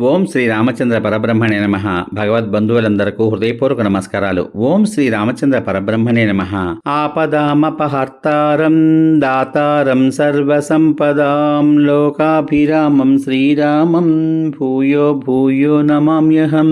ఓం శ్రీ రామచంద్ర పరబ్రహ్మణే నమ. భగవద్బంధువులందరకు హృదయపూర్వక నమస్కారాలు. ఓం శ్రీ రామచంద్ర పరబ్రహ్మణే నమ. ఆపదామపహర్తారం దాతారం సర్వసంపదాం లోకాభిరామం శ్రీరామం భూయో భూయో నమామ్యహం.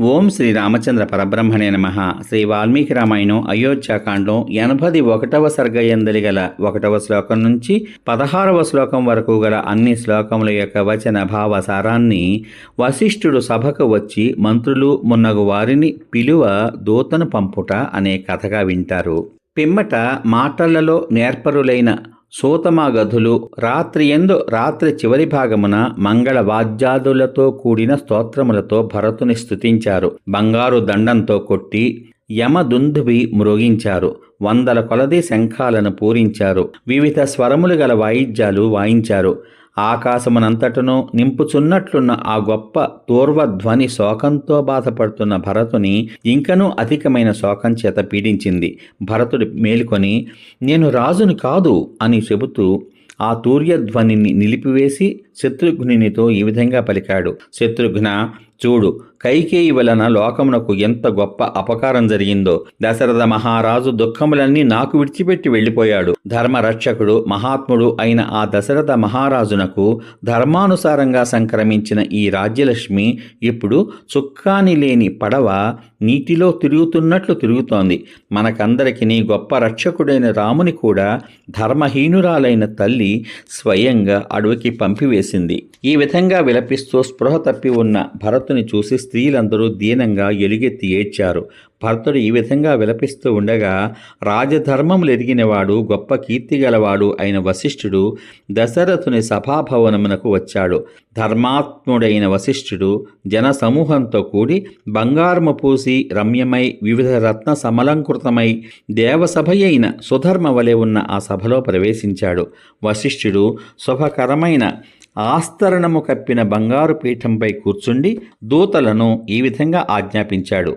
ఓం శ్రీ రామచంద్ర పరబ్రహ్మణే నమ. శ్రీ వాల్మీకి రామాయణం అయోధ్యాకాండం ఎనభై ఒకటవ సర్గయందలి గల ఒకటవ శ్లోకం నుంచి పదహారవ శ్లోకం వరకు గల అన్ని శ్లోకముల యొక్క వచన భావ సారాన్ని వశిష్ఠుడు సభకు వచ్చి మంత్రులు మున్నగు వారిని పిలువ దూతను పంపుట అనే కథగా వింటారు. పిమ్మట మాటలలో నేర్పరులైన సూతమాగధులు రాత్రి ఎందు రాత్రి చివరి భాగమున మంగళ వాద్యాదులతో కూడిన స్తోత్రములతో భరతుని స్తుతించారు. బంగారు దండంతో కొట్టి యమదుందుబి మృగించారు. వందల కొలది శంఖాలను పూరించారు. వివిధ స్వరములు గల వాయిద్యాలు వాయించారు. ఆకాశమునంతటను నింపుచున్నట్లున్న ఆ గొప్ప తూర్వధ్వని శోకంతో బాధపడుతున్న భరతుని ఇంకనూ అధికమైన శోకం చేత పీడించింది. భరతుడు మేలుకొని నేను రాజును కాదు అని చెబుతూ ఆ తూర్యధ్వనిని నిలిపివేసి శత్రుఘ్నునితో ఈ విధంగా పలికాడు. శత్రుఘ్న చూడు కైకేయి వలన లోకమునకు ఎంత గొప్ప అపకారం జరిగిందో. దశరథ మహారాజు దుఃఖములన్నీ నాకు విడిచిపెట్టి వెళ్ళిపోయాడు. ధర్మరక్షకుడు మహాత్ముడు అయిన ఆ దశరథ మహారాజునకు ధర్మానుసారంగా సంక్రమించిన ఈ రాజ్యలక్ష్మి ఇప్పుడు చుక్కాని లేని పడవ నీటిలో తిరుగుతున్నట్లు తిరుగుతోంది. మనకందరికి నీ గొప్ప రక్షకుడైన రాముని కూడా ధర్మహీనురాలైన తల్లి స్వయంగా అడవికి పంపివేసింది. ఈ విధంగా విలపిస్తూ స్పృహ తప్పి ఉన్న భరత్ భర్తని చూసి స్త్రీలందరూ దీనంగా ఎలుగెత్తి ఏడ్చారు. భర్తడు ఈ విధంగా విలపిస్తూ ఉండగా రాజధర్మములు ఎరిగినవాడు గొప్ప కీర్తి గలవాడు అయిన వశిష్ఠుడు దశరథుని సభాభవనమునకు వచ్చాడు. ధర్మాత్ముడైన వశిష్ఠుడు జన సమూహంతో కూడి బంగారము పూసి రమ్యమై వివిధ రత్న సమలంకృతమై దేవసభ అయిన సుధర్మ వలె ఉన్న ఆ సభలో ప్రవేశించాడు. వశిష్ఠుడు శుభకరమైన ఆస్తరణము కప్పిన బంగారు పీఠంపై కూర్చుండి దూతలను ఈ విధంగా ఆజ్ఞాపించాడు.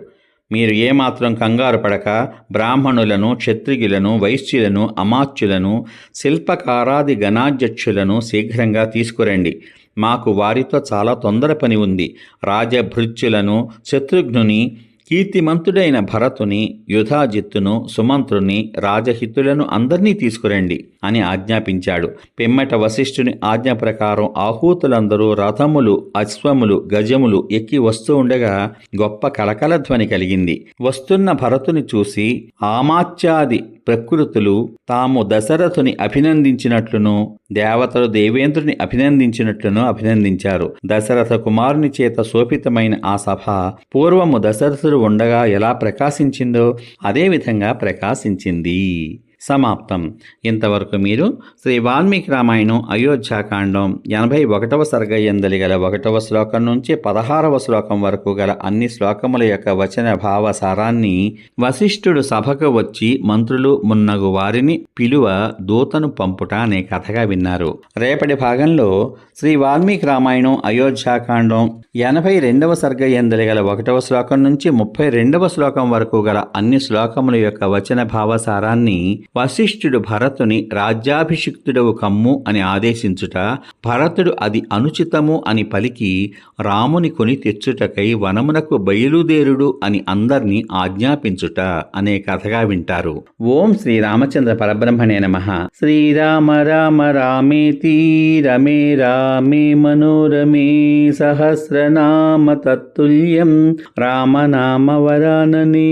మీరు ఏమాత్రం కంగారు పడక బ్రాహ్మణులను క్షత్రియులను వైశ్యులను అమాత్యులను శిల్పకారాది గణాధ్యక్షులను శీఘ్రంగా తీసుకురండి. మాకు వారితో చాలా తొందర పని ఉంది. రాజభృత్యులను శత్రుఘ్నుని కీర్తిమంతుడైన భరతుని యుధాజిత్తును సుమంత్రుని రాజహితులను అందరినీ తీసుకురండి అని ఆజ్ఞాపించాడు. పిమ్మట వశిష్ఠుని ఆజ్ఞ ప్రకారం ఆహూతులందరూ రథములు అశ్వములు గజములు ఎక్కి వస్తూ ఉండగా గొప్ప కలకల ధ్వని కలిగింది. వస్తున్న భరతుని చూసి ఆమాత్యాది ప్రకృతులు తాము దశరథుని అభినందించినట్లును దేవతలు దేవేంద్రుని అభినందించినట్లును అభినందించారు. దశరథ కుమారుని చేత శోభితమైన ఆ సభ పూర్వము దశరథుడు ఉండగా ఎలా ప్రకాశించిందో అదేవిధంగా ప్రకాశించింది. సమాప్తం. ఇంతవరకు మీరు శ్రీ వాల్మీకి రామాయణం అయోధ్యాకాండం ఎనభై ఒకటవ సర్గయందలి గల ఒకటవ శ్లోకం నుంచి పదహారవ శ్లోకం వరకు గల అన్ని శ్లోకముల యొక్క వచన భావ సారాన్ని వశిష్ఠుడు సభకు వచ్చి మంత్రులు మున్నగు వారిని పిలువ దూతను పంపుట అనే కథగా విన్నారు. రేపటి భాగంలో శ్రీ వాల్మీకి రామాయణం అయోధ్యాకాండం ఎనభై రెండవ సర్గయందలి గల ఒకటవ శ్లోకం నుంచి ముప్పై రెండవ శ్లోకం వరకు గల అన్ని శ్లోకముల యొక్క వచన భావసారాన్ని వశిష్ఠుడు భరతుని రాజ్యాభిషిక్తుడవు కమ్ము అని ఆదేశించుట భరతుడు అది అనుచితము అని పలికి రాముని కొని తెచ్చుటకై వనమునకు బయలుదేరుడు అని అందర్నీ ఆజ్ఞాపించుట అనే కథగా వింటారు. ఓం శ్రీ రామచంద్ర పరబ్రహ్మణే నమ. శ్రీరామ రామ రామేతి రమే రామే మనోరమే సహస్రనామ తత్తుల్యం రామనామ వరాననే